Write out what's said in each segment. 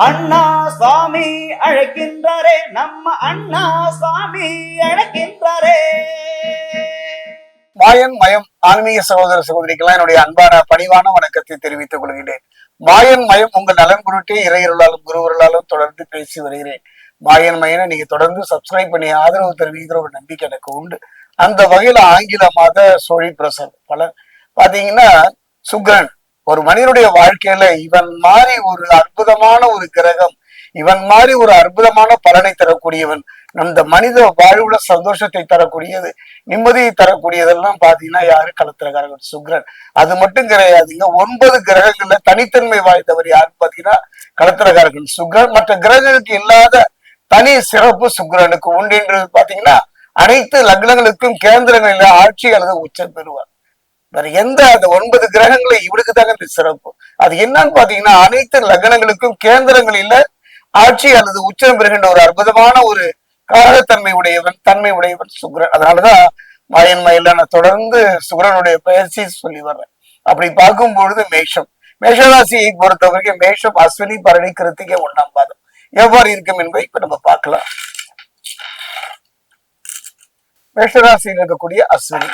அண்ணா சுவாமி அழைக்கின்றாரே நம்ம அண்ணா சுவாமி அழைக்கின்றாரே. மாயன் மயம் ஆன்மீக சகோதர சகோதரிக்கெல்லாம் என்னுடைய அன்பான பணிவான வணக்கத்தை தெரிவித்துக் கொள்கிறேன் மாயன் மயம் உங்கள் நலன் குருட்டே இறையருளாலும் குருவர்களாலும் தொடர்ந்து பேசி வருகிறேன். மாயன் மயனை நீங்க தொடர்ந்து சப்ஸ்கிரைப் பண்ணி ஆதரவு தெரிவிக்கிற ஒரு நம்பிக்கை எனக்கு உண்டு. அந்த வகையில ஆங்கில மாத சோழி பிரசர் பலர் பாத்தீங்கன்னா சுக்ரன் ஒரு மனிதனுடைய வாழ்க்கையில இவன் மாதிரி ஒரு அற்புதமான ஒரு கிரகம் இவன் மாதிரி ஒரு அற்புதமான பலனை தரக்கூடியவன் அந்த மனித வாழ்வுல சந்தோஷத்தை தரக்கூடியது நிம்மதியை தரக்கூடியதெல்லாம் பாத்தீங்கன்னா யாரு? கலத்திரக்காரர்கள் சுக்ரன். அது மட்டும் கிடையாதுங்க ஒன்பது கிரகங்கள்ல தனித்தன்மை வாய்ந்தவர் யாருன்னு பாத்தீங்கன்னா கலத்திரக்காரர்கள் சுக்ரன். மற்ற கிரகங்களுக்கு இல்லாத தனி சிறப்பு சுக்ரனுக்கு உண்டு என்று பாத்தீங்கன்னா அனைத்து லக்னங்களுக்கும் கேந்திரங்களில் ஆட்சி அல்லது உச்சம் பெறுவார். வேற எந்த அந்த ஒன்பது கிரகங்களை இவருக்கு தாங்க இந்த சிறப்பு. அது என்னன்னு பாத்தீங்கன்னா அனைத்து லக்னங்களுக்கும் கேந்திரங்களில ஆட்சி அல்லது உச்சம் பெறுகின்ற ஒரு அற்புதமான ஒரு காரத்தன்மை உடையவன் தன்மை உடையவன் சுக்ரன். அதனாலதான் மாயன் மயில நான் தொடர்ந்து சுக்ரனுடைய பயிற்சி சொல்லி வர்றேன். அப்படி பார்க்கும் பொழுது மேஷம். மேஷராசியை பொறுத்த வரைக்கும் மேஷம் அஸ்வினி பரணி கிருத்திகை ஒண்ணாம் பாதம். எவ்வாறு இருக்கும் என்பதை இப்ப நம்ம பார்க்கலாம். மேஷராசியில் இருக்கக்கூடிய அஸ்வினி.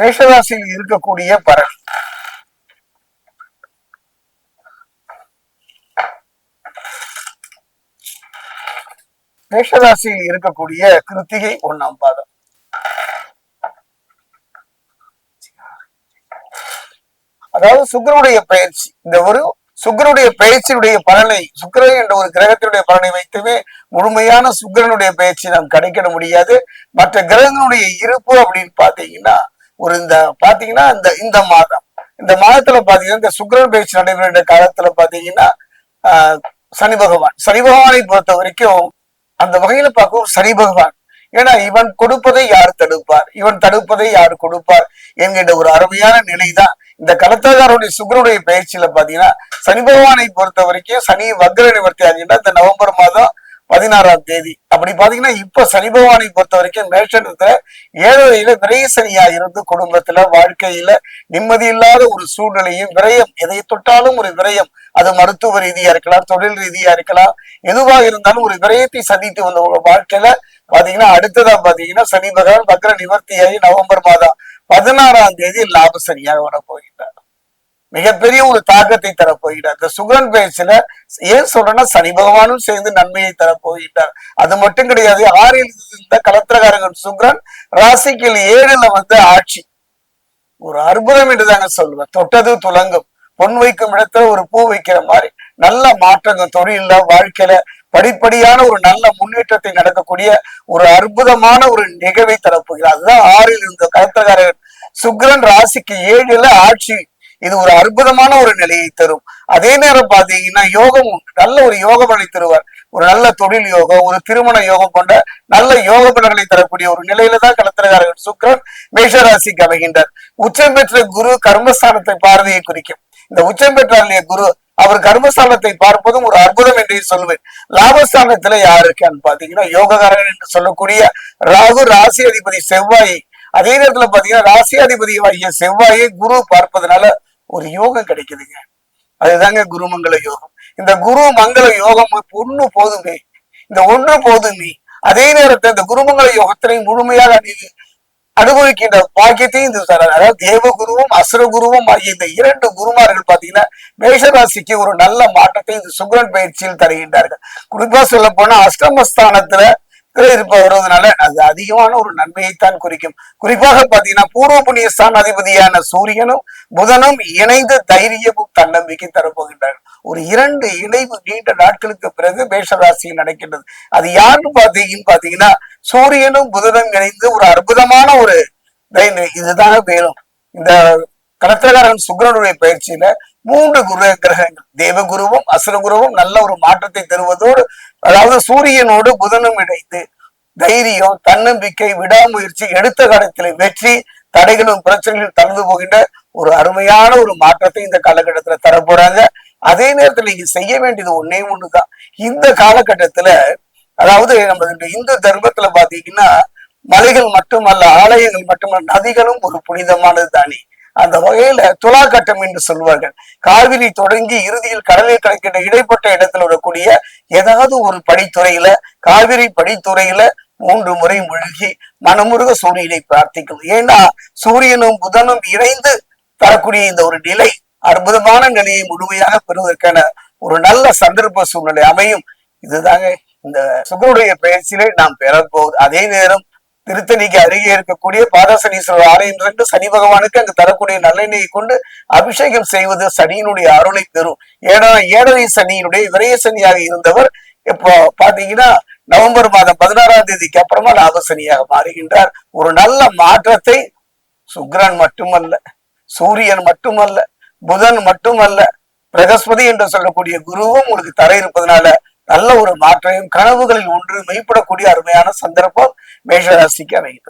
மேஷராசியில் இருக்கக்கூடிய பரன். மேஷராசியில் இருக்கக்கூடிய கிருத்திகை ஒண்ணாம் பாதம். அதாவது சுக்கரனுடைய பயிற்சி. இந்த ஒரு சுக்கரனுடைய பயிற்சியுடைய பலனை சுக்கரன் என்ற ஒரு கிரகத்தினுடைய பலனை வைத்துமே முழுமையான சுக்கிரனுடைய பயிற்சி நாம் கணிக்கிட முடியாது. மற்ற கிரகங்களுடைய இருப்பு அப்படின்னு பாத்தீங்கன்னா ஒரு இந்த பாத்தீங்கன்னா இந்த இந்த மாதம். இந்த மாதத்துல பாத்தீங்கன்னா இந்த சுக்ரன் பயிற்சி நடைபெற காலத்துல பாத்தீங்கன்னா ஆஹ் சனி பகவான். சனி பகவானை பொறுத்த வரைக்கும் அந்த வகையில பார்க்கவும் சனி பகவான். ஏன்னா இவன் கொடுப்பதை யார் தடுப்பார்? இவன் தடுப்பதை யார் கொடுப்பார்? என்கின்ற ஒரு அருமையான நிலைதான். இந்த கலத்தகாரனுடைய சுக்கரனுடைய பயிற்சியில பாத்தீங்கன்னா சனி பகவானை பொறுத்த வரைக்கும் சனி வக்ர நிவர்த்தி ஆகின்ற இந்த நவம்பர் மாதம் பதினாறாம் தேதி. அப்படி பாத்தீங்கன்னா இப்ப சனி பகவானை பொறுத்த வரைக்கும் மேஷத்துல ஏழரையில விரைய சனியா இருந்து குடும்பத்துல வாழ்க்கையில நிம்மதி இல்லாத ஒரு சூழ்நிலையும் விரயம் எதை தொட்டாலும் ஒரு விரயம் அது மருத்துவ ரீதியா இருக்கலாம் தொழில் ரீதியா இருக்கலாம் எதுவாக இருந்தாலும் ஒரு விரயத்தை சந்தித்து வந்த வாழ்க்கையில பாத்தீங்கன்னா அடுத்ததா பாத்தீங்கன்னா சனி பகவான் வக்ர நிவர்த்தியாகி நவம்பர் மாதம் பதினாறாம் தேதி லாப சனியாக வரப்போகின்றார். மிகப்பெரிய ஒரு தாக்கத்தை தரப்போகிறார். இந்த சுகரன் பேச்சுல ஏன் சொல்றேன்னா சனி பகவானும் சேர்ந்து நன்மையை தரப்போகின்றார் அது மட்டும் கிடையாது ஆறில் இருந்த கலத்திரகாரகன் சுக்ரன் ராசிக்கு ஏழுல வந்து ஆட்சி. ஒரு அற்புதம் என்று தாங்க சொல்லுவேன். தொட்டது துலங்கும். பொன் வைக்கும் இடத்துல ஒரு பூ வைக்கிற மாதிரி நல்ல மாற்றங்கள் தொழில வாழ்க்கையில படிப்படியான ஒரு நல்ல முன்னேற்றத்தை நடக்கக்கூடிய ஒரு அற்புதமான ஒரு நிகழ்வை தரப்போகிறார். அதுதான் ஆறில் இருந்த கலத்திரகாரகன் சுக்ரன் ராசிக்கு ஏழுல ஆட்சி. இது ஒரு அற்புதமான ஒரு நிலையை தரும். அதே நேரம் பாத்தீங்கன்னா யோகம் நல்ல ஒரு யோக பலனை தருவார். ஒரு நல்ல தொழில் யோகம் ஒரு திருமண யோகம் கொண்ட நல்ல யோக பலன்களை தரக்கூடிய ஒரு நிலையில தான் கலத்திரகாரர்கள் சுக்ரன் மேஷராசிக்கு அமைகின்றார். உச்சம் பெற்ற குரு கர்மஸ்தானத்தை பார்வையை குறிக்கும். இந்த உச்சம் பெற்ற குரு அவர் கர்மஸ்தானத்தை பார்ப்பதும் ஒரு அற்புதம் என்றே சொல்லுவேன் லாபஸ்தானத்துல யாரு இருக்கான்னு பாத்தீங்கன்னா யோககாரன் என்று சொல்லக்கூடிய ராகு ராசி அதிபதி செவ்வாயை. அதே நேரத்துல பாத்தீங்கன்னா ராசி அதிபதி செவ்வாயை குரு பார்ப்பதனால ஒரு யோகம் கிடைக்குதுங்க. அதுதாங்க குருமங்கல யோகம். இந்த குரு மங்கள யோகம் ஒண்ணு போதுமே. இந்த ஒன்று போதுமே. அதே நேரத்தில் இந்த குருமங்கல யோகத்தினை முழுமையாக அனுபவிக்கின்ற பாக்கியத்தையும் இந்த தரார் அதாவது தேவகுருவும் அசுரகுருவும் ஆகிய இந்த இரண்டு குருமார்கள் பாத்தீங்கன்னா மேஷராசிக்கு ஒரு நல்ல மாற்றத்தை இந்த சுக்ரன் பயிற்சியில் தருகின்றார்கள். குறிப்பா சொல்ல போனா அஷ்டமஸ்தானத்துல இருப்ப வருவதனால அது அதிகமான ஒரு நன்மையைத்தான் குறிக்கும். குறிப்பாக பாத்தீங்கன்னா பூர்வ புண்ணிய ஸ்தானாதிபதியான சூரியனும் புதனும் இணைந்து தைரியமும் தன்னம்பிக்கை தரப்போகின்றார்கள். ஒரு இரண்டு இணைவு நீண்ட நாட்களுக்கு பிறகு மேஷராசியில் நடக்கின்றது. அது யாருன்னு பாத்தீங்கன்னு பாத்தீங்கன்னா சூரியனும் புதனும் இணைந்து ஒரு அற்புதமான ஒரு இதுதான் வேணும். இந்த கடத்திரகாரன் சுக்கிரனுடைய பயிற்சியில மூன்று குரு கிரகங்கள். தேவகுருவும் அசுரகுருவும் நல்ல ஒரு மாற்றத்தை தருவதோடு அதாவது சூரியனோடு புதனும் இணைத்து தைரியம் தன்னம்பிக்கை விடாமுயற்சி எடுத்த காலத்தில் வெற்றி தடைகளும் பிரச்சனைகளும் தளர்ந்து போகின்ற ஒரு அருமையான ஒரு மாற்றத்தை இந்த காலகட்டத்துல தர போறாங்க அதே நேரத்துல நீங்க செய்ய வேண்டியது ஒன்னே ஒண்ணுதான். இந்த காலகட்டத்துல அதாவது நம்ம இந்து தர்மத்துல பாத்தீங்கன்னா மலைகள் மட்டுமல்ல ஆலயங்கள் மட்டுமல்ல நதிகளும் ஒரு புனிதமானது தானே அந்த வகையில துலாக்கட்டம் என்று சொல்வார்கள். காவிரி தொடங்கி இறுதியில் கடலில் கிடைக்கின்ற இடைப்பட்ட இடத்துல வரக்கூடிய ஏதாவது ஒரு படித்துறையில காவிரி படித்துறையில மூன்று முறை மூழ்கி மனமுருக சூரியனை பிரார்த்திக்கும் ஏன்னா சூரியனும் புதனும் இணைந்து தரக்கூடிய இந்த ஒரு நிலை அற்புதமான நிலையை முழுமையாக பெறுவதற்கான ஒரு நல்ல சந்தர்ப்ப சூழ்நிலை அமையும். இதுதாங்க இந்த சுகருடைய பயிற்சியிலே நாம் பெறப்போகுது அதே நேரம் திருத்தணிக்கு அருகே இருக்கக்கூடிய பாதசனீஸ்வரர் ஆலயம் சென்று சனி பகவானுக்கு அங்கு தரக்கூடிய நல்லெண்ணெயை கொண்டு அபிஷேகம் செய்வது சனியினுடைய அருளை பெறும் ஏன்னா ஏழரை சனியினுடைய விரைய சனியாக இருந்தவர் இப்போ பாத்தீங்கன்னா நவம்பர் மாதம் பதினாறாம் தேதிக்கு அப்புறமா லாபசனியாக மாறுகின்றார். ஒரு நல்ல மாற்றத்தை சுக்ரன் மட்டுமல்ல சூரியன் மட்டுமல்ல புதன் மட்டுமல்ல பிரகஸ்பதி என்று சொல்லக்கூடிய குருவும் உங்களுக்கு தர இருப்பதனால நல்ல ஒரு மாற்றையும் கனவுகளில் ஒன்று மெய்ப்படக்கூடிய அருமையான சந்தர்ப்பம் மேஷராசிக்கு அமைகிறது.